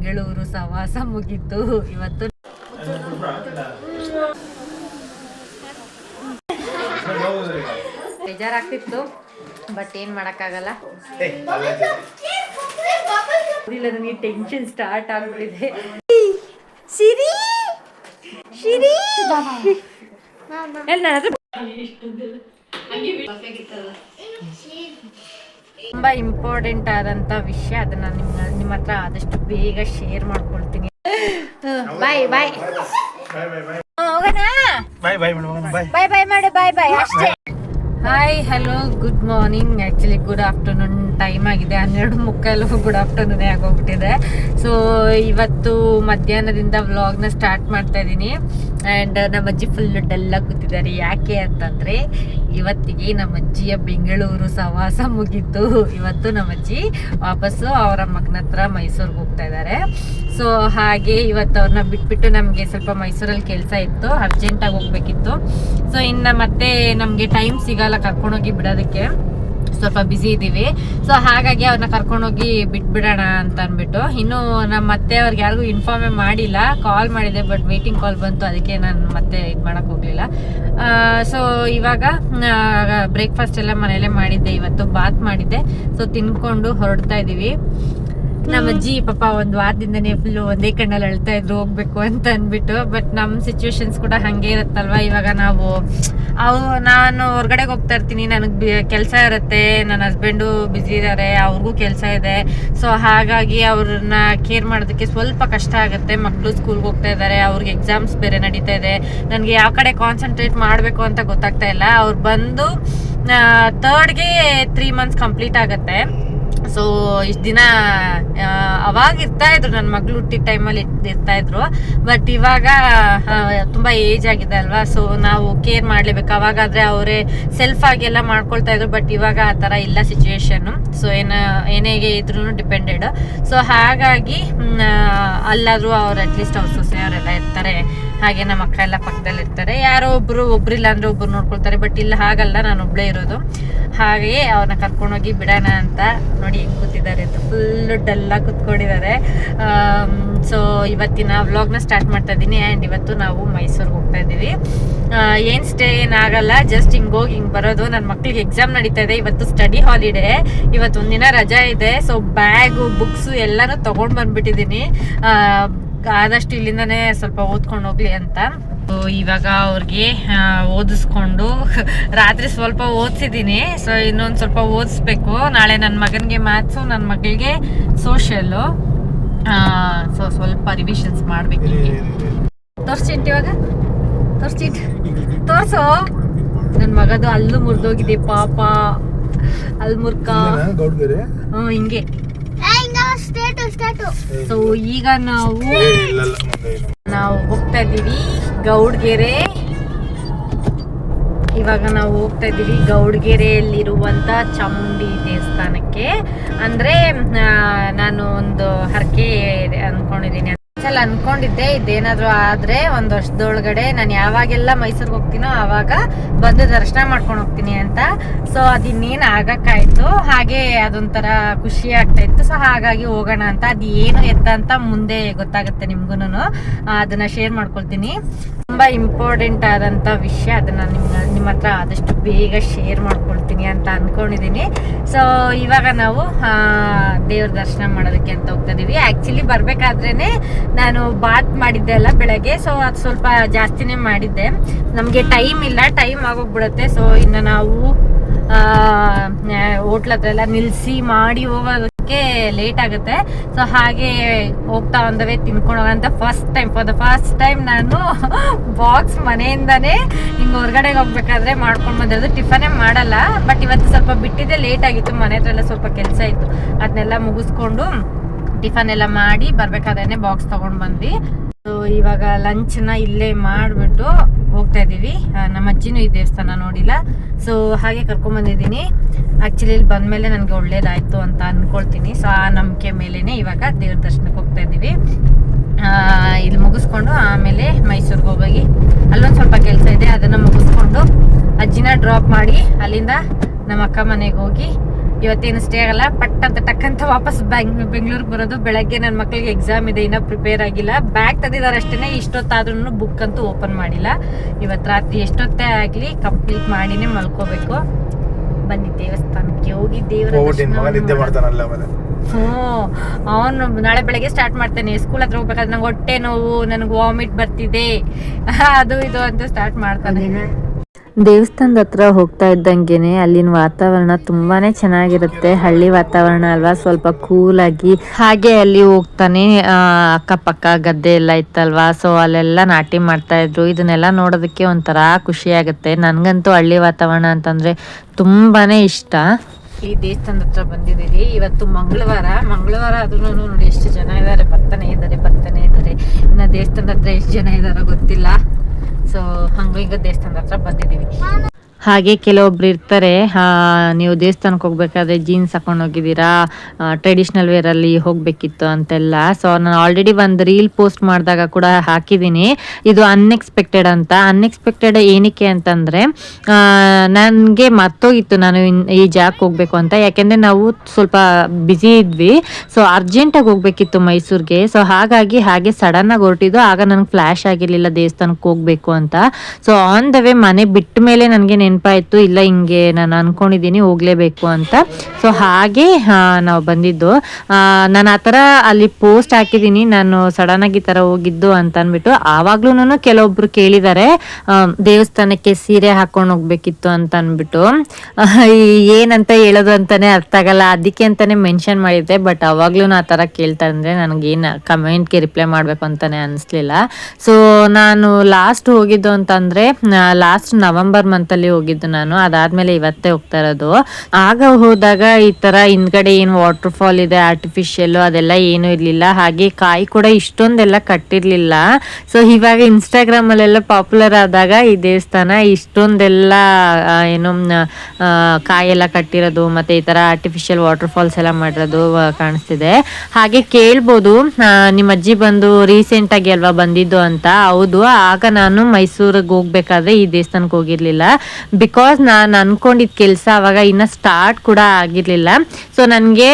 ಬೆಂಗಳೂರು ಸವಾಸ ಮುಗಿತು. ಇವತ್ತು ಬೇಜಾರಾಗ್ತಿತ್ತು ಬಟ್ ಏನ್ ಮಾಡಕ್ಕಾಗಲ್ಲ. ಇಲ್ಲ ನನಗೆ ಟೆನ್ಷನ್ ಸ್ಟಾರ್ಟ್ ಆಗ್ಬಿಟ್ಟಿದೆ. ಸಿರಿ ಸಿರಿ. ಎಲ್ಲ ನನ್ನ ಹತ್ರ ತುಂಬಾ ಇಂಪಾರ್ಟೆಂಟ್ ಆದಂತ ವಿಷಯ ಅದನ್ನ ನಿಮ್ಮ ನಿಮ್ಮ ಹತ್ರ ಆದಷ್ಟು ಬೇಗ ಶೇರ್ ಮಾಡ್ಕೊಳ್ತೀನಿ. ಬಾಯ್ ಬಾಯ್ ಹೋಗೋಣ? Bye bye madam bye bye ಬಾಯ್ ಮಾಡು ಬಾಯ್ ಬಾಯ್ ಅಷ್ಟೇ. Hi hello good morning actually good afternoon time ಆಗಿದೆ. ಹನ್ನೆರಡು ಮುಕ್ಕಾಲು ಗುಡ್ ಆಫ್ಟರ್ನೂನೇ ಆಗೋಗ್ಬಿಟ್ಟಿದೆ. ಸೊ ಇವತ್ತು ಮಧ್ಯಾಹ್ನದಿಂದ ವ್ಲಾಗ್ನ ಸ್ಟಾರ್ಟ್ ಮಾಡ್ತಾ ಇದ್ದೀನಿ. ಆ್ಯಂಡ್ ನಮ್ಮ ಅಜ್ಜಿ ಫುಲ್ ಡಲ್ಲಾಗಿ ಕೂತಿದ್ದಾರೆ. ಯಾಕೆ ಅಂತಂದರೆ, ಇವತ್ತಿಗೆ ನಮ್ಮ ಅಜ್ಜಿಯ ಬೆಂಗಳೂರು ಸವಾಸ ಮುಗೀತು. ಇವತ್ತು ನಮ್ಮ ಅಜ್ಜಿ ವಾಪಸ್ಸು ಅವರ ಮಗನ ಹತ್ರ ಮೈಸೂರಿಗೆ ಹೋಗ್ತಾ ಇದ್ದಾರೆ. ಸೊ ಹಾಗೆ ಇವತ್ತು ಅವ್ರನ್ನ ಬಿಟ್ಬಿಟ್ಟು ನಮಗೆ ಸ್ವಲ್ಪ ಮೈಸೂರಲ್ಲಿ ಕೆಲಸ ಇತ್ತು. ಅರ್ಜೆಂಟಾಗಿ ಹೋಗ್ಬೇಕಿತ್ತು. ಸೊ ಇನ್ನು ಮತ್ತೆ ನಮಗೆ ಟೈಮ್ ಸಿಗಲ್ಲ ಕರ್ಕೊಂಡೋಗಿ ಬಿಡೋದಕ್ಕೆ. ಸ್ವಲ್ಪ ಬ್ಯುಸಿ ಇದ್ದೀವಿ. ಸೊ ಹಾಗಾಗಿ ಅವ್ರನ್ನ ಕರ್ಕೊಂಡೋಗಿ ಬಿಟ್ಬಿಡೋಣ ಅಂತ ಅಂದ್ಬಿಟ್ಟು ಇನ್ನು ನಮ್ಮ ಮತ್ತೆ ಅವ್ರಿಗೆ ಯಾರಿಗೂ ಇನ್ಫಾರ್ಮೇ ಮಾಡಿಲ್ಲ. ಕಾಲ್ ಮಾಡಿದೆ ಬಟ್ ವೇಟಿಂಗ್ ಕಾಲ್ ಬಂತು. ಅದಕ್ಕೆ ನಾನು ಮತ್ತೆ ಇದು ಮಾಡೋಕ್ಕೆ ಹೋಗಲಿಲ್ಲ. ಸೊ ಇವಾಗ ಬ್ರೇಕ್ಫಾಸ್ಟ್ ಎಲ್ಲ ಮನೇಲೆ ಮಾಡಿದ್ದೆ. ಇವತ್ತು ಬಾತ್ ಮಾಡಿದ್ದೆ. ಸೊ ತಿನ್ಕೊಂಡು ಹೊರಡ್ತಾ ಇದ್ದೀವಿ ನಮ್ಮ ಅಜ್ಜಿ, ಪಾಪ ಒಂದು ವಾರದಿಂದನೇ ಫುಲ್ ಒಂದೇ ಕಣ್ಣಲ್ಲಿ ಅಳ್ತಾ ಇದ್ರು, ಹೋಗ್ಬೇಕು ಅಂತ ಅಂದ್ಬಿಟ್ಟು. ಬಟ್ ನಮ್ಮ ಸಿಚುವೇಶನ್ಸ್ ಕೂಡ ಹಂಗೆ ಇರುತ್ತಲ್ವಾ? ಇವಾಗ ನಾವು, ಅವು ನಾನು ಹೊರಗಡೆ ಹೋಗ್ತಾ ಇರ್ತೀನಿ. ನನಗೆ ಕೆಲಸ ಇರುತ್ತೆ. ನನ್ನ ಹಸ್ಬೆಂಡು ಬ್ಯುಸಿ ಇದ್ದಾರೆ ಅವ್ರಿಗೂ ಕೆಲಸ ಇದೆ. ಸೊ ಹಾಗಾಗಿ ಅವ್ರನ್ನ ಕೇರ್ ಮಾಡೋದಕ್ಕೆ ಸ್ವಲ್ಪ ಕಷ್ಟ ಆಗುತ್ತೆ. ಮಕ್ಕಳು ಸ್ಕೂಲ್ಗೆ ಹೋಗ್ತಾ ಇದ್ದಾರೆ ಅವ್ರಿಗೆ ಎಕ್ಸಾಮ್ಸ್ ಬೇರೆ ನಡೀತಾ ಇದೆ. ನನಗೆ ಯಾವ ಕಡೆ ಕಾನ್ಸಂಟ್ರೇಟ್ ಮಾಡಬೇಕು ಅಂತ ಗೊತ್ತಾಗ್ತಾ ಇಲ್ಲ. ಅವ್ರು ಬಂದು ತರ್ಡ್ಗೆ ತ್ರೀ ಮಂತ್ಸ್ ಕಂಪ್ಲೀಟ್ ಆಗುತ್ತೆ. ಸೊ ಇಷ್ಟು ದಿನ ಅವಾಗ ಇರ್ತಾ ಇದ್ರು ನನ್ನ ಮಗಳು ಹುಟ್ಟಿದ ಟೈಮಲ್ಲಿ ಇರ್ತಾ ಇದ್ರು. ಬಟ್ ಇವಾಗ ತುಂಬಾ ಏಜ್ ಆಗಿದೆ ಅಲ್ವಾ? ಸೊ ನಾವು ಕೇರ್ ಮಾಡ್ಲೇಬೇಕು. ಅವಾಗಾದ್ರೆ ಅವರೇ ಸೆಲ್ಫ್ ಆಗಿ ಎಲ್ಲ ಮಾಡ್ಕೊಳ್ತಾ ಇದ್ರು. ಬಟ್ ಇವಾಗ ಆ ಥರ ಇಲ್ಲ ಸಿಚುವೇಶನ್ ಸೊ ಏನ ಏನೇಗೆ ಇದ್ರೂ ಡಿಪೆಂಡೆಡ್ ಸೊ ಹಾಗಾಗಿ ಅಲ್ಲಾದ್ರೂ ಅವ್ರು ಅಟ್ಲೀಸ್ಟ್ ಅವ್ರ ಸೊಸೆಯವರೆಲ್ಲ ಇರ್ತಾರೆ. ಹಾಗೆ ನಮ್ಮ ಅಕ್ಕ ಎಲ್ಲ ಪಕ್ಕದಲ್ಲಿ ಇರ್ತಾರೆ. ಯಾರೋ ಒಬ್ರು, ಒಬ್ರಿಲ್ಲ ಅಂದ್ರೆ ಒಬ್ರು ನೋಡ್ಕೊಳ್ತಾರೆ. ಬಟ್ ಇಲ್ಲ, ಹಾಗಲ್ಲ. ನಾನು ಒಬ್ಳೇ ಇರೋದು. ಹಾಗೆಯೇ ಅವ್ರನ್ನ ಕರ್ಕೊಂಡೋಗಿ ಬಿಡೋಣ ಅಂತ ಅಂತ ಫುಲ್ ಡಲ್ಲಾಗಿ ಕುತ್ಕೊಂಡಿದ್ದಾರೆ. ಸೊ ಇವತ್ತಿನ ವ್ಲಾಗ್ನ ಸ್ಟಾರ್ಟ್ ಮಾಡ್ತಾ ಇದ್ದೀನಿ ಆ್ಯಂಡ್ ಇವತ್ತು ನಾವು ಮೈಸೂರಿಗೆ ಹೋಗ್ತಾ ಇದ್ದೀವಿ. ಏನು ಸ್ಟೇ ಏನಾಗಲ್ಲ ಜಸ್ಟ್ ಹಿಂಗೆ ಹೋಗಿ ಹಿಂಗೆ ಬರೋದು. ನನ್ನ ಮಕ್ಳಿಗೆ ಎಕ್ಸಾಮ್ ನಡೀತಾ ಇದೆ, ಇವತ್ತು ಸ್ಟಡಿ ಹಾಲಿಡೇ ಇವತ್ತು ಒಂದಿನ ರಜಾ ಇದೆ ಸೊ ಬ್ಯಾಗು ಬುಕ್ಸು ಎಲ್ಲನೂ ತೊಗೊಂಡು ಬಂದುಬಿಟ್ಟಿದ್ದೀನಿ. ಆದಷ್ಟು ಇಲ್ಲಿಂದನೇ ಸ್ವಲ್ಪ ಓದ್ಕೊಂಡು ಹೋಗ್ಲಿ ಅಂತ. ಇವಾಗ ಅವ್ರಿಗೆ ಓದಿಸ್ಕೊಂಡು ರಾತ್ರಿ ಸ್ವಲ್ಪ ಓದಿಸಿದ್ದೀನಿ. ಸೊ ಇನ್ನೊಂದು ಸ್ವಲ್ಪ ಓದಿಸ್ಬೇಕು. ನಾಳೆ ನನ್ನ ಮಗನಿಗೆ ಮ್ಯಾಥ್ಸು ನನ್ನ ಮಗಳಿಗೆ ಸೋಷಿಯಲ್ಲು ಸೊ ಸ್ವಲ್ಪ ರಿವಿಷನ್ಸ್ ಮಾಡಬೇಕು ತೋರ್ಸಿಂಟ್ ಇವಾಗ. ತೋರ್ಸಿಂಟ್ ತೋರ್ಸು. ನನ್ನ ಮಗದು ಅಲ್ಲೂ ಮುರಿದೋಗಿದೆ ಪಾಪ. ಅಲ್ಲಿ ಮುರ್ಕ. ಹ್ಞೂ ಹಿಂಗೆ. ಸೊ ಈಗ ನಾವು ನಾವು ಹೋಗ್ತಾ ಇದ್ದೀವಿ. ಗೌಡ್ಗೆರೆ. ಇವಾಗ ನಾವು ಹೋಗ್ತಾ ಇದ್ದೀವಿ ಗೌಡ್ಗೆರೆಯಲ್ಲಿರುವಂತ ಚಾಮುಂಡಿ ದೇವಸ್ಥಾನಕ್ಕೆ. ಅಂದ್ರೆ ನಾನು ಒಂದು ಹರಕೆ ಅನ್ಕೊಂಡಿದ್ದೀನಿ. ಸಲ ಅನ್ಕೊಂಡಿದ್ದೆ, ಇದೇನಾದ್ರೂ ಆದ್ರೆ ಒಂದ್ ವರ್ಷದೊಳಗಡೆ ನಾನು ಯಾವಾಗೆಲ್ಲ ಮೈಸೂರಿಗೆ ಹೋಗ್ತೀನೋ ಆವಾಗ ಬಂದು ದರ್ಶನ ಮಾಡ್ಕೊಂಡು ಹೋಗ್ತೀನಿ ಅಂತ. ಸೊ ಅದಿನ್ನೇನು ಆಗಕ್ಕಾಯ್ತು. ಹಾಗೆ ಅದೊಂಥರ ಖುಷಿ ಆಗ್ತಾ ಇತ್ತು. ಸೊ ಹಾಗಾಗಿ ಹೋಗೋಣ ಅಂತ. ಅದು ಏನು ಎತ್ತ ಅಂತ ಮುಂದೆ ಗೊತ್ತಾಗುತ್ತೆ ನಿಮ್ಗೂನು ಅದನ್ನ ಶೇರ್ ಮಾಡ್ಕೊಳ್ತೀನಿ. ತುಂಬಾ ಇಂಪಾರ್ಟೆಂಟ್ ಆದಂತ ವಿಷಯ ಅದನ್ನ ನಿಮ್ಮ ನಿಮ್ಮ ಹತ್ರ ಆದಷ್ಟು ಬೇಗ ಶೇರ್ ಮಾಡ್ಕೊಳ್ತೀನಿ ಅಂತ ಅನ್ಕೊಂಡಿದೀನಿ. ಸೊ ಇವಾಗ ನಾವು ದೇವ್ರ ದರ್ಶನ ಮಾಡೋದಕ್ಕೆ ಅಂತ ಹೋಗ್ತಾ ಇದೀವಿ. ಆಕ್ಚುಲಿ ಬರ್ಬೇಕಾದ್ರೇನೆ ನಾನು ಬಾತ್ ಮಾಡಿದ್ದೆ ಅಲ್ಲ ಬೆಳಗ್ಗೆ ಸೊ ಅದು ಸ್ವಲ್ಪ ಜಾಸ್ತಿನೇ ಮಾಡಿದ್ದೆ. ನಮಗೆ ಟೈಮ್ ಇಲ್ಲ ಟೈಮ್ ಆಗೋಗ್ಬಿಡುತ್ತೆ. ಸೊ ಇನ್ನು ನಾವು ಹೋಟ್ಲ ಹತ್ರ ಎಲ್ಲ ನಿಲ್ಲಿಸಿ ಮಾಡಿ ಹೋಗೋದಕ್ಕೆ ಲೇಟ್ ಆಗುತ್ತೆ. ಸೊ ಹಾಗೆ ಹೋಗ್ತಾ ಒಂದವೇ ತಿನ್ಕೊಂಡು ಹೋಗೋಣ ಅಂತ first time for the first time ನಾನು ಬಾಕ್ಸ್ ಮನೆಯಿಂದಾನೇ ಹಿಂಗೆ ಹೊರಗಡೆಗೆ ಹೋಗ್ಬೇಕಾದ್ರೆ ಮಾಡ್ಕೊಂಡು ಬಂದಿರೋದು. ಟಿಫನೇ ಮಾಡಲ್ಲ ಬಟ್ ಇವತ್ತು ಸ್ವಲ್ಪ ಬಿಟ್ಟಿದ್ದೆ ಲೇಟ್ ಆಗಿತ್ತು. ಮನೆ ಹತ್ರ ಎಲ್ಲ ಸ್ವಲ್ಪ ಕೆಲಸ ಇತ್ತು. ಅದನ್ನೆಲ್ಲ ಮುಗಿಸ್ಕೊಂಡು ಟಿಫನ್ ಎಲ್ಲ ಮಾಡಿ ಬರ್ಬೇಕಾದ್ರೆ ಬಾಕ್ಸ್ ತಗೊಂಡ್ ಬಂದ್ವಿ. ಸೊ ಇವಾಗ ನ ಇಲ್ಲೇ ಮಾಡಿಬಿಟ್ಟು ಹೋಗ್ತಾ ಇದೀವಿ ನಮ್ಮ ಅಜ್ಜಿನೂ ಈ ದೇವಸ್ಥಾನ ನೋಡಿಲ್ಲ. ಸೊ ಹಾಗೆ ಕರ್ಕೊಂಡ್ ಬಂದಿದ್ದೀನಿ. ಆಕ್ಚುಲಿ ಇಲ್ಲಿ ಬಂದ್ಮೇಲೆ ನನಗೆ ಒಳ್ಳೇದಾಯ್ತು ಅಂತ ಅನ್ಕೊಳ್ತೀನಿ. ಸೊ ಆ ನಂಬಿಕೆ ಮೇಲೆನೆ ಇವಾಗ ದೇವ್ರ ದರ್ಶನಕ್ಕೆ ಹೋಗ್ತಾ ಇದೀವಿ ಇಲ್ಲಿ ಮುಗಿಸ್ಕೊಂಡು ಆಮೇಲೆ ಮೈಸೂರಿಗೆ ಹೋಗಿ ಅಲ್ಲೊಂದು ಸ್ವಲ್ಪ ಕೆಲಸ ಇದೆ, ಅದನ್ನ ಮುಗಿಸ್ಕೊಂಡು ಅಜ್ಜಿನ ಡ್ರಾಪ್ ಮಾಡಿ ಅಲ್ಲಿಂದ ನಮ್ಮ ಅಕ್ಕ ಮನೆಗೆ ಹೋಗಿ ಇವತ್ತೇನು ಸ್ಟೇ ಆಗಲ್ಲ ಪಟ್ ಅಂತ ಟಕ್ಕಂತ ವಾಪಸ್ ಬ್ಯಾಂಗ್ ಬೆಂಗಳೂರಿಗೆ ಬರೋದು. ಬೆಳಗ್ಗೆ ನನ್ನ ಮಕ್ಕಳಿಗೆ ಎಕ್ಸಾಮ್ ಇದೆ ಇನ್ನೂ ಪ್ರಿಪೇರ್ ಆಗಿಲ್ಲ. ಬ್ಯಾಗ್ ತೆಗೆದಿದ್ದಾರೆ ಅಷ್ಟೇ ಇಷ್ಟೊತ್ತಾದ್ರೂ ಬುಕ್ ಅಂತೂ ಓಪನ್ ಮಾಡಿಲ್ಲ. ಇವತ್ತು ರಾತ್ರಿ ಎಷ್ಟೊತ್ತೇ ಆಗಲಿ ಕಂಪ್ಲೀಟ್ ಮಾಡಿನೇ ಮಲ್ಕೋಬೇಕು. ಬನ್ನಿ ದೇವಸ್ಥಾನಕ್ಕೆ ಹೋಗಿ ದೇವರ ಹ್ಞೂ ಅವನು ನಾಳೆ ಬೆಳಗ್ಗೆ ಸ್ಟಾರ್ಟ್ ಮಾಡ್ತಾನೆ. ಸ್ಕೂಲ್ ಹತ್ರ ಹೋಗ್ಬೇಕಾದ್ರೆ ನಂಗೆ ಹೊಟ್ಟೆ ನೋವು ನನಗೆ ವಾಮಿಟ್ ಬರ್ತಿದೆ. ಅದು ಇದು ಅಂತ ಸ್ಟಾರ್ಟ್ ಮಾಡ್ತಾನೆ. ದೇವಸ್ಥಾನದ ಹತ್ರ ಹೋಗ್ತಾ ಇದ್ದಂಗೆನೆ ಅಲ್ಲಿನ ವಾತಾವರಣ ತುಂಬಾನೇ ಚೆನ್ನಾಗಿರುತ್ತೆ. ಹಳ್ಳಿ ವಾತಾವರಣ ಅಲ್ವಾ? ಸ್ವಲ್ಪ ಕೂಲ್ ಆಗಿ. ಹಾಗೆ ಅಲ್ಲಿ ಹೋಗ್ತಾನೆ ಅಕ್ಕಪಕ್ಕ ಗದ್ದೆ ಎಲ್ಲ ಇತ್ತಲ್ವಾ? ಸೊ ಅಲ್ಲೆಲ್ಲ ನಾಟಿ ಮಾಡ್ತಾ ಇದ್ರು. ಇದನ್ನೆಲ್ಲ ನೋಡೋದಕ್ಕೆ ಒಂಥರ ಖುಷಿ ಆಗುತ್ತೆ. ನನ್ಗಂತೂ ಹಳ್ಳಿ ವಾತಾವರಣ ಅಂತಂದ್ರೆ ತುಂಬಾನೇ ಇಷ್ಟ. ಈ ದೇವಸ್ಥಾನದ ಹತ್ರ ಬಂದಿದ್ದೀವಿ ಇವತ್ತು ಮಂಗಳವಾರ. ಮಂಗಳವಾರ ಆದ್ರೂ ನೋಡಿ ಎಷ್ಟು ಜನ ಇದ್ದಾರೆ. ಬರ್ತಾನೆ ಇದ್ದಾರೆ ಬರ್ತಾನೆ ಇದ್ದಾರೆ. ಇನ್ನ ದೇವಸ್ಥಾನದ ಹತ್ರ ಎಷ್ಟು ಜನ ಇದಾರೋ ಗೊತ್ತಿಲ್ಲ. ಸೊ ಹಂಗ ಹಿಂಗ ದೇವಸ್ಥಾನದ ಹತ್ರ ಬಂದಿದ್ದೀವಿ. ಹಾಗೆ ಕೆಲವೊಬ್ರು ಇರ್ತಾರೆ ನೀವು ದೇವಸ್ಥಾನಕ್ಕೆ ಹೋಗ್ಬೇಕಾದ್ರೆ ಜೀನ್ಸ್ ಹಾಕೊಂಡು ಹೋಗಿದ್ದೀರಾ ಟ್ರೆಡಿಷ್ನಲ್ ವೇರಲ್ಲಿ ಹೋಗ್ಬೇಕಿತ್ತು ಅಂತೆಲ್ಲ. ಸೊ ನಾನು ಆಲ್ರೆಡಿ ಒಂದು ರೀಲ್ ಪೋಸ್ಟ್ ಮಾಡಿದಾಗ ಕೂಡ ಹಾಕಿದ್ದೀನಿ. ಇದು ಅನ್ಎಕ್ಸ್ಪೆಕ್ಟೆಡ್ ಅಂತ. ಅನ್ಎಕ್ಸ್ಪೆಕ್ಟೆಡ್ ಏನಕ್ಕೆ ಅಂತಂದ್ರೆ ನನಗೆ ಮತ್ತೋಗಿತ್ತು ನಾನು ಈ ಜಾಗಕ್ಕೆ ಹೋಗ್ಬೇಕು ಅಂತ. ಯಾಕೆಂದ್ರೆ ನಾವು ಸ್ವಲ್ಪ ಬ್ಯುಸಿ ಇದ್ವಿ. ಸೊ ಅರ್ಜೆಂಟಾಗಿ ಹೋಗ್ಬೇಕಿತ್ತು ಮೈಸೂರಿಗೆ. ಸೊ ಹಾಗಾಗಿ ಹಾಗೆ ಸಡನ್ ಆಗಿ ಹೊರಟಿದ್ದು. ಆಗ ನನಗೆ ಫ್ಲಾಶ್ ಆಗಿರಲಿಲ್ಲ ದೇವಸ್ಥಾನಕ್ಕೆ ಹೋಗ್ಬೇಕು ಅಂತ. ಸೊ ಆನ್ ದ ವೇ ಮನೆ ಬಿಟ್ಟ ಮೇಲೆ ನನಗೆ ನೆನಪಾಯ್ತು, ಇಲ್ಲ ಹಿಂಗೆ ನಾನು ಅನ್ಕೊಂಡಿದ್ದೀನಿ ಹೋಗ್ಲೇಬೇಕು ಅಂತ. ಸೊ ಹಾಗೆ ನಾವು ಬಂದಿದ್ದು. ನಾನು ಆ ಥರ ಅಲ್ಲಿ ಪೋಸ್ಟ್ ಹಾಕಿದ್ದೀನಿ ನಾನು ಸಡನ್ ಆಗಿ ಥರ ಹೋಗಿದ್ದು ಅಂತ ಅಂದ್ಬಿಟ್ಟು. ಆವಾಗ್ಲೂ ಕೆಲವೊಬ್ರು ಕೇಳಿದ್ದಾರೆ ದೇವಸ್ಥಾನಕ್ಕೆ ಸೀರೆ ಹಾಕೊಂಡು ಹೋಗ್ಬೇಕಿತ್ತು ಅಂತ ಅಂದ್ಬಿಟ್ಟು. ಏನಂತ ಹೇಳೋದು ಅಂತಾನೆ ಅರ್ಥ ಆಗಲ್ಲ, ಅದಕ್ಕೆ ಅಂತಾನೆ ಮೆನ್ಷನ್ ಮಾಡಿದ್ದೆ ಬಟ್ ಅವಾಗ್ಲೂ ಆ ಥರ ಕೇಳ್ತಾ ಅಂದ್ರೆ ನನಗೇನು ಕಮೆಂಟ್ಗೆ ರಿಪ್ಲೈ ಮಾಡಬೇಕು ಅಂತಾನೆ ಅನಿಸ್ಲಿಲ್ಲ. ಸೊ ನಾನು ಲಾಸ್ಟ್ ಹೋಗಿದ್ದು ಅಂತಂದ್ರೆ ಲಾಸ್ಟ್ ನವೆಂಬರ್ ಮಂತಲ್ಲಿ ಹೋಗಿದ್ದು ನಾನು. ಅದಾದ್ಮೇಲೆ ಇವತ್ತೇ ಹೋಗ್ತಾ ಇರೋದು. ಆಗ ಹೋದಾಗ ಈ ತರ ಹಿಂದ್ಗಡೆ ಏನು ವಾಟರ್ ಫಾಲ್ ಇದೆ ಆರ್ಟಿಫಿಷಿಯಲ್ ಅದೆಲ್ಲ ಏನು ಇರ್ಲಿಲ್ಲ. ಹಾಗೆ ಕಾಯಿ ಕೂಡ ಇಷ್ಟೊಂದೆಲ್ಲ ಕಟ್ಟಿರ್ಲಿಲ್ಲ. ಸೊ ಇವಾಗ ಇನ್ಸ್ಟಾಗ್ರಾಮ್ ಅಲ್ಲೆಲ್ಲ ಪಾಪ್ಯುಲರ್ ಆದಾಗ ಈ ದೇವಸ್ಥಾನ ಇಷ್ಟೊಂದೆಲ್ಲ ಏನು ಕಾಯಿ ಕಾಯೆಲ್ಲ ಕಟ್ಟಿರೋದು, ಮತ್ತೆ ಈ ತರ ಆರ್ಟಿಫಿಷಿಯಲ್ ವಾಟರ್ ಫಾಲ್ಸ್ ಎಲ್ಲ ಮಾಡಿರೋದು ಕಾಣಿಸ್ತಿದೆ. ಹಾಗೆ ಕೇಳ್ಬೋದು ನಿಮ್ಮ ಅಜ್ಜಿ ಬಂದು ರೀಸೆಂಟ್ ಆಗಿ ಅಲ್ವಾ ಬಂದಿದ್ದು ಅಂತ. ಹೌದು, ಆಗ ನಾನು ಮೈಸೂರಿಗೆ ಹೋಗ್ಬೇಕಾದ್ರೆ ಈ ದೇವಸ್ಥಾನಕ್ಕೆ ಹೋಗಿರ್ಲಿಲ್ಲ. ಬಿಕಾಸ್ ನಾನು ಅನ್ಕೊಂಡಿದ್ದ ಕೆಲಸ ಅವಾಗ ಇನ್ನ ಸ್ಟಾರ್ಟ್ ಕೂಡ ಆಗಿರಲಿಲ್ಲ. ಸೊ ನನಗೆ,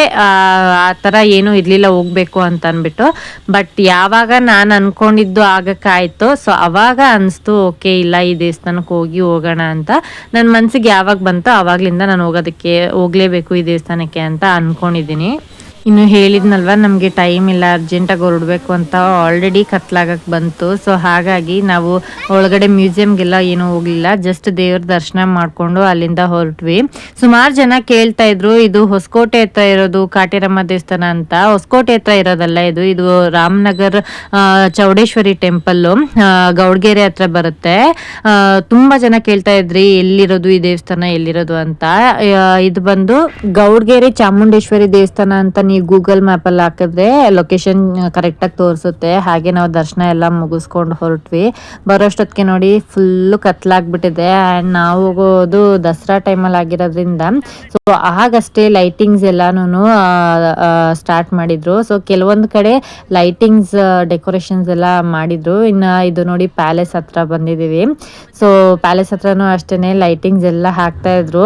ಆ ಥರ ಏನೂ ಇರಲಿಲ್ಲ ಹೋಗಬೇಕು ಅಂತ ಅಂದ್ಬಿಟ್ಟು ಬಟ್ ಯಾವಾಗ ನಾನು ಅನ್ಕೊಂಡಿದ್ದು ಆಗಕ್ಕಾಯ್ತು ಸೊ ಅವಾಗ ಅನಿಸ್ತು, ಓಕೆ, ಇಲ್ಲ, ಈ ದೇವಸ್ಥಾನಕ್ಕೆ ಹೋಗಿ ಹೋಗೋಣ ಅಂತ. ನನ್ನ ಮನಸ್ಸಿಗೆ ಯಾವಾಗ ಬಂತೋ ಆವಾಗಲಿಂದ ನಾನು ಹೋಗೋದಕ್ಕೆ, ಹೋಗಲೇಬೇಕು ಈ ದೇವಸ್ಥಾನಕ್ಕೆ ಅಂತ ಅನ್ಕೊಂಡಿದ್ದೀನಿ. ಇನ್ನು ಹೇಳಿದ್ನಲ್ವ, ನಮಗೆ ಟೈಮ್ ಇಲ್ಲ ಅರ್ಜೆಂಟಾಗಿ ಹೊರಡ್ಬೇಕು ಅಂತ ಆಲ್ರೆಡಿ ಕತ್ಲಾಗಕ್ಕೆ ಬಂತು. ಸೊ ಹಾಗಾಗಿ ನಾವು ಒಳಗಡೆ ಮ್ಯೂಸಿಯಮ್ಗೆಲ್ಲ ಏನೂ ಹೋಗಲಿಲ್ಲ ಜಸ್ಟ್ ದೇವ್ರ ದರ್ಶನ ಮಾಡಿಕೊಂಡು ಅಲ್ಲಿಂದ ಹೊರಟ್ವಿ. ಸುಮಾರು ಜನ ಕೇಳ್ತಾ ಇದ್ರು, ಇದು ಹೊಸಕೋಟೆ ಹತ್ರ ಇರೋದು ಕಾಟೇರಮ್ಮ ದೇವಸ್ಥಾನ ಅಂತ. ಹೊಸಕೋಟೆ ಹತ್ರ ಇರೋದಲ್ಲ ಇದು ಇದು ರಾಮನಗರ್ ಚೌಡೇಶ್ವರಿ ಟೆಂಪಲ್ಲು ಗೌಡ್ಗೆರೆ ಹತ್ರ ಬರುತ್ತೆ. ತುಂಬ ಜನ ಕೇಳ್ತಾ ಇದ್ರಿ, ಎಲ್ಲಿರೋದು ಈ ದೇವಸ್ಥಾನ, ಎಲ್ಲಿರೋದು ಅಂತ. ಇದು ಬಂದು ಗೌಡ್ಗೆರೆ ಚಾಮುಂಡೇಶ್ವರಿ ದೇವಸ್ಥಾನ ಅಂತ ಗೂಗಲ್ ಮ್ಯಾಪ್ ಅಲ್ಲಿ ಹಾಕಿದ್ರೆ ಲೊಕೇಶನ್ ಕರೆಕ್ಟಾಗಿ ತೋರಿಸುತ್ತೆ. ಹಾಗೆ ನಾವು ದರ್ಶನ ಎಲ್ಲ ಮುಗಿಸ್ಕೊಂಡು ಹೊರಟ್ವಿ. ಬರೋಷ್ಟೊತ್ತಿಗೆ ನೋಡಿ ಫುಲ್ಲು ಕತ್ಲಾಗ್ಬಿಟ್ಟಿದೆ. ಆ್ಯಂಡ್ ನಾವು ಹೋಗೋದು ದಸರಾ ಟೈಮಲ್ಲಿ ಆಗಿರೋದ್ರಿಂದ ಸೊ ಆಗಷ್ಟೇ ಲೈಟಿಂಗ್ಸ್ ಎಲ್ಲಾನು ಸ್ಟಾರ್ಟ್ ಮಾಡಿದ್ರು. ಸೊ ಕೆಲವೊಂದು ಕಡೆ ಲೈಟಿಂಗ್ಸ್ ಡೆಕೋರೇಷನ್ಸ್ ಎಲ್ಲ ಮಾಡಿದ್ರು. ಇನ್ನು ಇದು ನೋಡಿ ಪ್ಯಾಲೇಸ್ ಹತ್ರ ಬಂದಿದ್ದೀವಿ. ಸೊ ಪ್ಯಾಲೇಸ್ ಹತ್ರನೂ ಅಷ್ಟೇ ಲೈಟಿಂಗ್ಸ್ ಎಲ್ಲ ಹಾಕ್ತಾ ಇದ್ರು.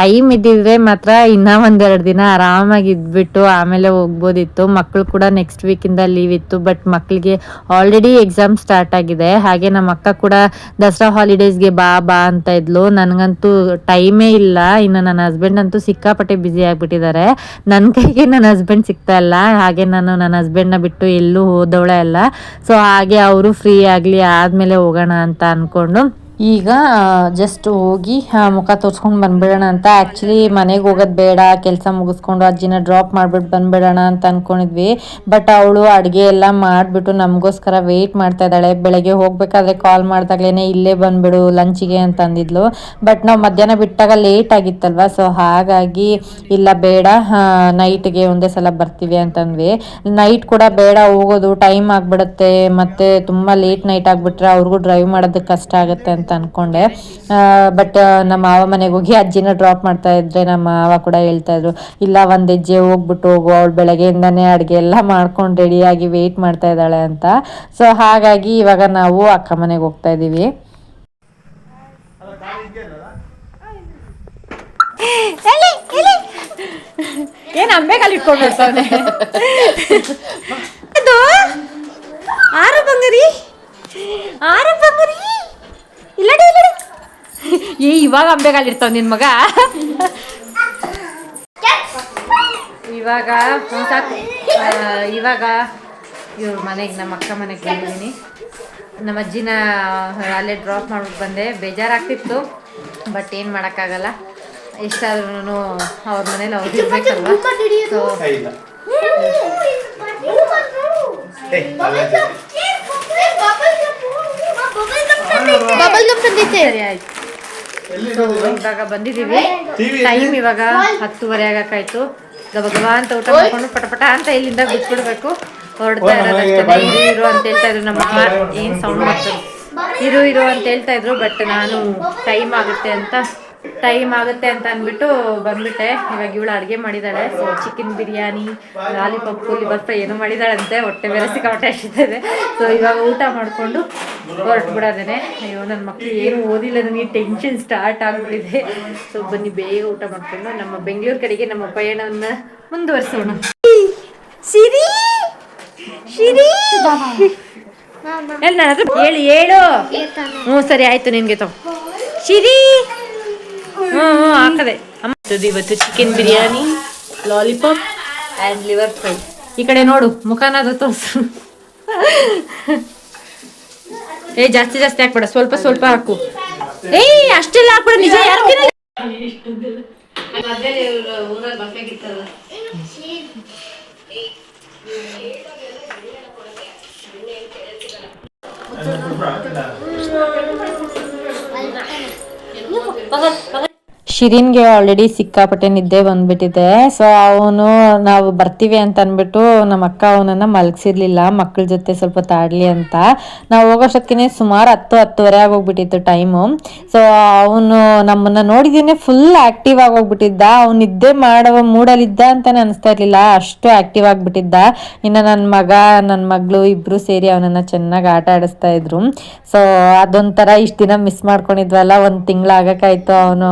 ಟೈಮ್ ಇದ್ದಿದ್ರೆ ಮಾತ್ರ ಇನ್ನ ಒಂದೆರಡು ದಿನ ಆರಾಮಾಗಿ ಇದ್ಬಿಟ್ಟು ಆಮೇಲೆ ಹೋಗ್ಬೋದಿತ್ತು. ಮಕ್ಕಳು ಕೂಡ ನೆಕ್ಸ್ಟ್ ವೀಕಿಂದ ಲೀವ್ ಇತ್ತು. ಬಟ್ ಮಕ್ಕಳಿಗೆ ಆಲ್ರೆಡಿ ಎಕ್ಸಾಮ್ ಸ್ಟಾರ್ಟ್ ಆಗಿದೆ. ಹಾಗೆ ನಮ್ಮ ಅಕ್ಕ ಕೂಡ ದಸರಾ ಹಾಲಿಡೇಸ್ಗೆ ಬಾ ಬಾ ಅಂತ ಇದ್ಲು. ನನಗಂತೂ ಟೈಮೇ ಇಲ್ಲ. ಇನ್ನು ನನ್ನ ಹಸ್ಬೆಂಡ್ ಅಂತೂ ಸಿಕ್ಕಾಪಟ್ಟೆ ಬ್ಯುಸಿ ಆಗಿಬಿಟ್ಟಿದ್ದಾರೆ. ನನ್ನ ಕೈಗೆ ನನ್ನ ಹಸ್ಬೆಂಡ್ ಸಿಗ್ತಾ ಇಲ್ಲ. ಹಾಗೆ ನಾನು ನನ್ನ ಹಸ್ಬೆಂಡ್ನ ಬಿಟ್ಟು ಎಲ್ಲೂ ಹೋದವಳೆ ಅಲ್ಲ. ಸೊ ಹಾಗೆ ಅವರು ಫ್ರೀ ಆಗಲಿ ಆದಮೇಲೆ ಹೋಗೋಣ ಅಂತ ಅಂದ್ಕೊಂಡು ಈಗ ಜಸ್ಟ್ ಹೋಗಿ ಮುಖ ತೋರಿಸ್ಕೊಂಡು ಬಂದ್ಬಿಡೋಣ ಅಂತ. ಆ್ಯಕ್ಚುಲಿ ಮನೆಗೆ ಹೋಗೋದು ಬೇಡ, ಕೆಲಸ ಮುಗಿಸ್ಕೊಂಡು ಅಜ್ಜಿನ ಡ್ರಾಪ್ ಮಾಡಿಬಿಟ್ಟು ಬಂದ್ಬಿಡೋಣ ಅಂತ ಅಂದ್ಕೊಂಡಿದ್ವಿ ಬಟ್ ಅವಳು ಅಡುಗೆ ಎಲ್ಲ ಮಾಡಿಬಿಟ್ಟು ನಮಗೋಸ್ಕರ ವೆಯ್ಟ್ ಮಾಡ್ತಾ ಇದ್ದಾಳೆ. ಬೆಳಗ್ಗೆ ಹೋಗಬೇಕಾದ್ರೆ ಕಾಲ್ ಮಾಡಿದಾಗಲೇ ಇಲ್ಲೇ ಬಂದುಬಿಡು ಲಂಚಿಗೆ ಅಂತ ಅಂದಿದ್ಲು ಬಟ್ ನಾವು ಮಧ್ಯಾಹ್ನ ಬಿಟ್ಟಾಗ ಲೇಟ್ ಆಗಿತ್ತಲ್ವ? ಸೊ ಹಾಗಾಗಿ ಇಲ್ಲ, ಬೇಡ ನೈಟ್ಗೆ ಒಂದೇ ಸಲ ಬರ್ತೀವಿ ಅಂತಂದ್ವಿ. ನೈಟ್ ಕೂಡ ಬೇಡ, ಹೋಗೋದು ಟೈಮ್ ಆಗಿಬಿಡುತ್ತೆ. ಮತ್ತು ತುಂಬ ಲೇಟ್ ನೈಟ್ ಆಗಿಬಿಟ್ರೆ ಅವ್ರಿಗೂ ಡ್ರೈವ್ ಮಾಡೋದಕ್ಕೆ ಕಷ್ಟ ಆಗುತ್ತೆ ಅಂತ. ಅನ್ಕೊಂಡೆ. ಬಟ್ ನಮ್ಮ ಮಾವ ಮನೆಗೆ ಹೋಗಿ ಅಜ್ಜಿನ ಡ್ರಾಪ್ ಮಾಡ್ತಾ ಇದ್ರೆ ನಮ್ಮ ಮಾವ ಕೂಡ ಹೇಳ್ತಾ ಇದ್ರು ಇಲ್ಲ ಒಂದ್ ಹೆಜ್ಜೆ ಹೋಗ್ಬಿಟ್ಟು ಹೋಗು ಅವಳು ಬೆಳಗ್ಗೆಯಿಂದಾನೇ ಅಡುಗೆ ಎಲ್ಲ ಮಾಡ್ಕೊಂಡು ರೆಡಿಯಾಗಿ ವೆಯ್ಟ್ ಮಾಡ್ತಾ ಇದ್ದಾಳೆ ಅಂತ. ಸೊ ಹಾಗಾಗಿ ಇವಾಗ ನಾವು ಅಕ್ಕ ಮನೆಗೆ ಹೋಗ್ತಾ ಇದೀವಿ ಏನ್ ಅದು ಆರು ಬಂಗರಿ ಆರು ಬಂಗಾರಿ. ಇಲ್ಲಡಿ ಇಲ್ಲಡಿ. ಏ ಇವಾಗ ಅಂಬೆಗಾಲ್ ಇರ್ತಾವ ನಿನ್ ಮಗ. ಇವಾಗ ಸಾಕು. ಆ, ಇವಾಗ ಇವ್ರ ಮನೆಗೆ ನಮ್ಮ ಅಕ್ಕ ಮನೆಗೆ ಬಂದಿದ್ದೀನಿ. ನಮ್ಮ ಅಜ್ಜಿನ ಅಲ್ಲೇ ಡ್ರಾಪ್ ಮಾಡ್ಬಿಟ್ಟು ಬಂದೆ. ಬೇಜಾರಾಗ್ತಿತ್ತು ಬಟ್ ಏನು ಮಾಡೋಕ್ಕಾಗಲ್ಲ. ಎಷ್ಟಾದ್ರೂ ಅವ್ರ ಮನೇಲಿ ಅವ್ರು ಇರ್ಬೇಕಲ್ವ? ಸೊ ಬಬಲ್ ಗಮ್ ಸರಿ ಆಯ್ತು. ಸೊ ಇವಾಗ ಬಂದಿದ್ದೀವಿ. ಟೈಮ್ ಇವಾಗ ಹತ್ತುವರೆ ಆಗಕ್ಕಾಯ್ತು ಗಬಗಬ ಗಬ ಅಂತ ಊಟ ಮಾಡ್ಕೊಂಡು ಪಟಪಟ ಅಂತ ಇಲ್ಲಿಂದ ಬಿಟ್ಬಿಡ್ಬೇಕು. ಹೊರಡ್ತಾ ಇರೋದಷ್ಟೇ ಇರು ಇರು ಅಂತ ಹೇಳ್ತಾ ಇದ್ರು ನಮ್ಮ ಅಮ್ಮ. ಏನ್ ಸೌಂಡ್ ಮಾಡ್ತಾರೆ? ಇರು ಇರು ಅಂತ ಹೇಳ್ತಾ ಇದ್ರು ಬಟ್ ನಾನು ಟೈಮ್ ಆಗುತ್ತೆ ಅಂತ ಟೈಮ್ ಆಗುತ್ತೆ ಅಂತ ಅಂದ್ಬಿಟ್ಟು ಬಂದ್ಬಿಟ್ಟೆ. ಇವಾಗ ಇವಳು ಅಡುಗೆ ಮಾಡಿದ್ದಾಳೆ so chicken biryani lollipop liver ಏನು ಏನೋ ಮಾಡಿದಾಳಂತೆ. ಹೊಟ್ಟೆ ಬೇರೆ ಸಿಕ್ಕಾಪಟ್ಟೆ ಅಷ್ಟಿದೆ ಸೊ ಇವಾಗ ಊಟ ಮಾಡಿಕೊಂಡು ಹೊರಟು ಬಿಡೋದೇನೆ ಅಯ್ಯೋ ನನ್ನ ಮಕ್ಕಳು ಏನು ಓದಿಲ್ಲ. ನನಗೆ ಟೆನ್ಷನ್ ಸ್ಟಾರ್ಟ್ ಆಗ್ಬಿಟ್ಟಿದೆ. ಸೊ ಬನ್ನಿ ಬೇಗ ಊಟ ಮಾಡಿಕೊಂಡು ನಮ್ಮ ಬೆಂಗಳೂರು ಕಡೆಗೆ ನಮ್ಮ ಪಯಣವನ್ನು ಮುಂದುವರಿಸೋಣ. ಸಿರಿ! ಸಿರಿ! ಎಲ್ಲಿ ನನ್ನ ಹತ್ರ ಹೇಳಿ. ಹೇಳು ಹ್ಞೂ ಸರಿ ಆಯ್ತು ನಿನ್ಗೆ ತಗೋ. ಶಿರಿ ಹ್ಞೂ ಹ್ಞೂ ಹಾಕದೆ ಅಮ್ಮ ಇವತ್ತು chicken biryani lollipop and liver fry ಈ ಕಡೆ ನೋಡು ಮುಖನಾದ್ರು ತೋರಿಸು. ಏ ಜಾಸ್ತಿ ಜಾಸ್ತಿ ಹಾಕ್ಬೇಡ ಸ್ವಲ್ಪ ಸ್ವಲ್ಪ ಹಾಕು. ಏಯ್ ಅಷ್ಟೆಲ್ಲ ಹಾಕ್ಬೇಡ ನಿಜ ಯಾರು ತಿನ್ನಲ್ಲ ಶಿರೀನ್ಗೆ ಆಲ್ರೆಡಿ ಸಿಕ್ಕಾಪಟ್ಟೆ ನಿದ್ದೆ ಬಂದ್ಬಿಟ್ಟಿದೆ. ಸೊ ಅವನು ನಾವು ಬರ್ತೀವಿ ಅಂತ ಅಂದ್ಬಿಟ್ಟು ನಮ್ಮ ಅಕ್ಕ ಅವನನ್ನ ಮಲಗಿಸಿರ್ಲಿಲ್ಲ. ಮಕ್ಕಳ ಜೊತೆ ಸ್ವಲ್ಪ ತಾಡ್ಲಿ ಅಂತ. ನಾವು ಹೋಗೋಷ್ಟೊತ್ತಿಗೆ ಸುಮಾರು ಹತ್ತು, ಹತ್ತುವರೆ ಆಗೋಗ್ಬಿಟ್ಟಿತ್ತು ಟೈಮು ಸೊ ಅವನು ನಮ್ಮನ್ನ ನೋಡಿದೀನಿ ಫುಲ್ ಆಕ್ಟಿವ್ ಆಗೋಗ್ಬಿಟ್ಟಿದ್ದ. ಅವ್ನು ನಿದ್ದೆ ಮಾಡುವ ಮೂಡಲ್ಲಿದ್ದ ಅಂತಾನೆ ಅನಿಸ್ತಾ ಇರ್ಲಿಲ್ಲ. ಅಷ್ಟು ಆಕ್ಟಿವ್ ಆಗಿಬಿಟ್ಟಿದ್ದ. ಇನ್ನು ನನ್ನ ಮಗ ನನ್ನ ಮಗಳು ಇಬ್ರು ಸೇರಿ ಅವನನ್ನ ಚೆನ್ನಾಗಿ ಆಟ ಆಡಿಸ್ತಾ ಇದ್ರು. ಸೊ ಅದೊಂಥರ ಇಷ್ಟು ದಿನ ಮಿಸ್ ಮಾಡ್ಕೊಂಡಿದ್ವಲ್ಲ. ಒಂದು ತಿಂಗಳಾಗಕ್ಕಾಯ್ತು ಅವನು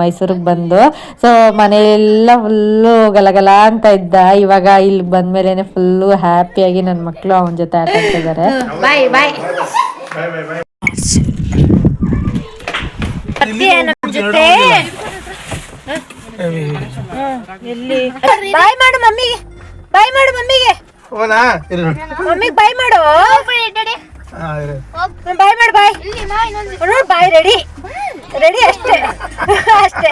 ಮೈಸೂರಿಗೆ ಬಂದು. ಸೊ ಮನೆಯೆಲ್ಲ ಫುಲ್ಲು ಗಲಗಲ ಅಂತ ಇದ್ದ. ಇವಾಗ ಇಲ್ಲಿ ಬಂದ್ಮೇಲೆ ಫುಲ್ಲು ಹ್ಯಾಪಿಯಾಗಿ ನನ್ನ ಮಕ್ಕಳು ಅವನ ಜೊತೆ ಆಟ ಆಡ್ತಿದ್ದಾರೆ ಬಾಯ್ ಬಾಯ್ ಬಾಯ್ ಬಾಯ್ ಬಾಯ್ ಜೊತೆ? ಎಲ್ಲಿ? ಬಾಯ್ ಮಾಡು ಮಮ್ಮಿಗೆ ಬಾಯ್ ಮಾಡು ಮಮ್ಮಿಗೆ. ಮಮ್ಮಿಗೆ ಬಾಯ್ ಮಾಡು. ಬಾಯ್ ಮಾಡು ಬಾಯ್ ಬಾಯ್ ರೆಡಿ ರೆಡಿ ಅಷ್ಟೇ. ಅಷ್ಟೇ.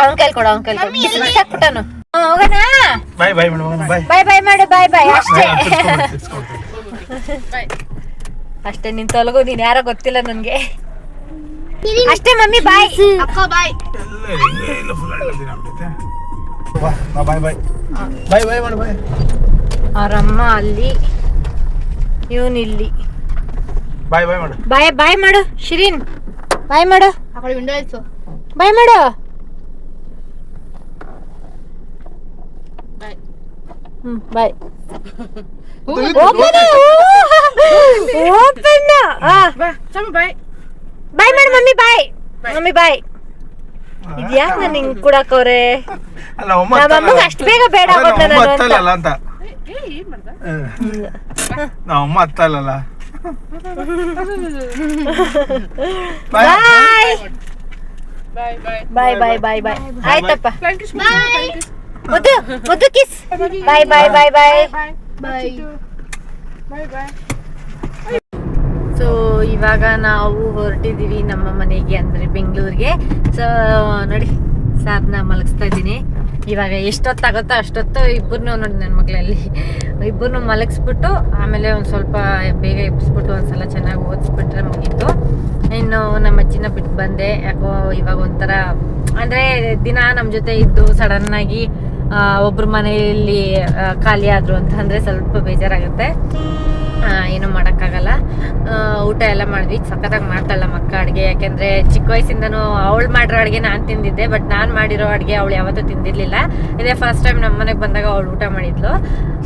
ಅವನ್ ಕೈಲಿ ಕೊಡು ಅವನ್ ಕೈಲಿ ಕೊಡು. ಹೋಗೋಣ? Bye bye bye. ಬಾಯ್ ಮಾಡು ಬಾಯ್ ಬಾಯ್. ಅಷ್ಟೇ. ಅಷ್ಟೇ ನಿನ್ ತೊಲಗು ನೀನ್ ಯಾರೋ ಗೊತ್ತಿಲ್ಲ ನನ್ಗೆ. ಅಷ್ಟೇ ಮಮ್ಮಿ ಬಾಯ್. ಅಕ್ಕ ಬಾಯ್. ಅವರಮ್ಮ ಅಲ್ಲಿ ಇವನ್ ಇಲ್ಲಿ ಬಾಯ್ ಬಾಯ್ ಮಾಡು. ಬಾಯ್ ಬಾಯ್ ಮಾಡು ಶಿರೀನ್. ಬಾಯ್ ಮಾಡು. ವಿಂಡೋ ಆಯ್ತು. ಬಾಯ್ ಮಾಡು. ಹ್ಮ್ ಬಾಯ್. ಓಪನ್ ಓಪನ್ ಬಾಯ್. ಬಾಯ್ ಮಾಡು ಮಮ್ಮಿ ಬಾಯ್. ಮಮ್ಮಿ ಬಾಯ್. ಇದ್ಯಾಕ್ ನಾನು ಹಿಂಗ್ ಕೊಡಾಕವ್ರೆ ಅಷ್ಟು ನಮ್ಮ ಬೇಗ ಬೇಡ ನಮ್ಮ ನಾನು ಅಂತ. ನಾವು ಅಮ್ಮ ಹತ್ತಲ್ಲ ಬಾಯ್ ಬಾಯ್ ಬಾಯ್ ಬಾಯ್ ಬಾಯ್ ಆಯ್ತಪ್ಪ ಮುದ್ದು ಮುದ್ದು kiss bye bye bye bye ಬಾಯ್ ಸೊ ಇವಾಗ ನಾವು ಹೊರಟಿದ್ದೀವಿ ನಮ್ಮ ಮನೆಗೆ ಅಂದರೆ ಬೆಂಗಳೂರಿಗೆ. ಸೊ ನೋಡಿ ಸಾರ್ನ ಮಲಗಿಸ್ತಾ ಇದ್ದೀನಿ. ಇವಾಗ ಎಷ್ಟೊತ್ತಾಗುತ್ತೋ ಅಷ್ಟೊತ್ತು ಇಬ್ಬರನ್ನೂ ನೋಡಿ ನನ್ನ ಮಗಳಲ್ಲಿ. ಇಬ್ಬರನ್ನೂ ಮಲಗಿಸ್ಬಿಟ್ಟು ಆಮೇಲೆ ಒಂದು ಸ್ವಲ್ಪ ಬೇಗ ಎಬ್ಬಿಸ್ಬಿಟ್ಟು ಒಂದ್ಸಲ ಚೆನ್ನಾಗಿ ಓದಿಸ್ಬಿಟ್ರೆ ಮುಗೀತು. ಇನ್ನು ನಮ್ಮ ಅಜ್ಜಿನ ಬಿಟ್ಟು ಬಂದೆ. ಯಾಕೋ ಇವಾಗ ಒಂಥರ, ಅಂದರೆ ದಿನ ನಮ್ಮ ಜೊತೆ ಇದ್ದು ಸಡನ್ನಾಗಿ ಒಬ್ಬರ ಮನೆಯಲ್ಲಿ ಖಾಲಿ ಆದರು ಅಂತ ಸ್ವಲ್ಪ ಬೇಜಾರಾಗುತ್ತೆ. ಏನು ಮಾಡೋಕ್ಕಾಗಲ್ಲ. ಊಟ ಎಲ್ಲ ಮಾಡಿದ್ವಿ. ಸಖತ್ತಾಗಿ ಮಾಡ್ತಾಳ ಅಕ್ಕ ಅಡುಗೆ. ಯಾಕೆಂದರೆ ಚಿಕ್ಕ ವಯಸ್ಸಿಂದನೂ ಅವಳು ಮಾಡಿರೋ ಅಡುಗೆ ನಾನು ತಿಂದಿದ್ದೆ ಬಟ್ ನಾನು ಮಾಡಿರೋ ಅಡುಗೆ ಅವಳು ಯಾವತ್ತೂ ತಿಂದಿರಲಿಲ್ಲ. ಇದೇ ಫಸ್ಟ್ ಟೈಮ್ ನಮ್ಮ ಮನೆಗೆ ಬಂದಾಗ ಅವಳು ಊಟ ಮಾಡಿದ್ಲು.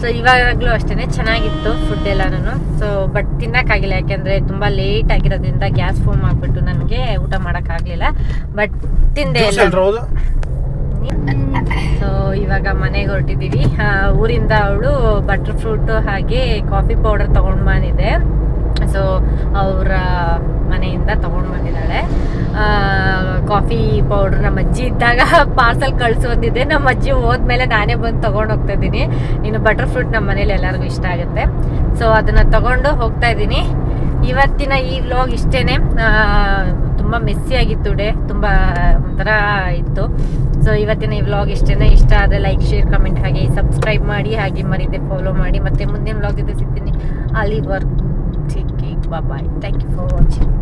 ಸೊ ಇವಾಗಲೂ ಅಷ್ಟೇ ಚೆನ್ನಾಗಿತ್ತು ಫುಡ್ ಎಲ್ಲನೂ ಸೊ ಬಟ್ ತಿನ್ನೋಕ್ಕಾಗಿಲ್ಲ. ಯಾಕೆಂದರೆ ತುಂಬ ಲೇಟ್ ಆಗಿರೋದ್ರಿಂದ ಗ್ಯಾಸ್ ಫೋಮ್ ಆಗಿಬಿಟ್ಟು ನನಗೆ ಊಟ ಮಾಡೋಕ್ಕಾಗಲಿಲ್ಲ. ಬಟ್ ತಿಂದೆ ಸೊ ಇವಾಗ ಮನೆಗೆ ಹೊರಟಿದ್ದೀವಿ. ಊರಿಂದ ಅವಳು ಬಟರ್ ಫ್ರೂಟ್ ಹಾಗೆ ಕಾಫಿ ಪೌಡರ್ ತೊಗೊಂಡು ಬಂದಿದೆ. ಸೊ ಅವರ ಮನೆಯಿಂದ ತೊಗೊಂಡು ಬಂದಿದ್ದಾಳೆ. ಕಾಫಿ ಪೌಡ್ರ್ ನಮ್ಮ ಅಜ್ಜಿ ಇದ್ದಾಗ ಪಾರ್ಸಲ್ ಕಳಿಸು ಅಂದಿದ್ದೆ ನಮ್ಮ ಅಜ್ಜಿ ಹೋದ್ಮೇಲೆ ನಾನೇ ಬಂದು ತೊಗೊಂಡು ಹೋಗ್ತಾ ಇದ್ದೀನಿ. ಇನ್ನು ಬಟರ್ ಫ್ರೂಟ್ ನಮ್ಮ ಮನೇಲಿ ಎಲ್ಲರಿಗೂ ಇಷ್ಟ ಆಗುತ್ತೆ. ಸೊ ಅದನ್ನು ತೊಗೊಂಡು ಹೋಗ್ತಾ ಇದ್ದೀನಿ. ಇವತ್ತಿನ ಈ ವ್ಲಾಗ್ ಇಷ್ಟೇನೆ. ತುಂಬ ಮೆಸ್ಸಿ ಆಗಿತ್ತು ಡೇ. ತುಂಬ ಒಂಥರ ಇತ್ತು. ಸೊ ಇವತ್ತಿನ ಈ ವ್ಲಾಗ್ ಇಷ್ಟೇನೆ. ಇಷ್ಟ ಆದರೆ ಲೈಕ್ ಶೇರ್ ಕಮೆಂಟ್ ಹಾಗೆ ಸಬ್ಸ್ಕ್ರೈಬ್ ಮಾಡಿ, ಹಾಗೆ ಮರಿದೆ ಫಾಲೋ ಮಾಡಿ. ಮತ್ತೆ ಮುಂದಿನ ವ್ಲಾಗ್ ಜೊತೆ ಸಿಗ್ತೀನಿ. ಅಲ್ಲಿ work bye thank you for watching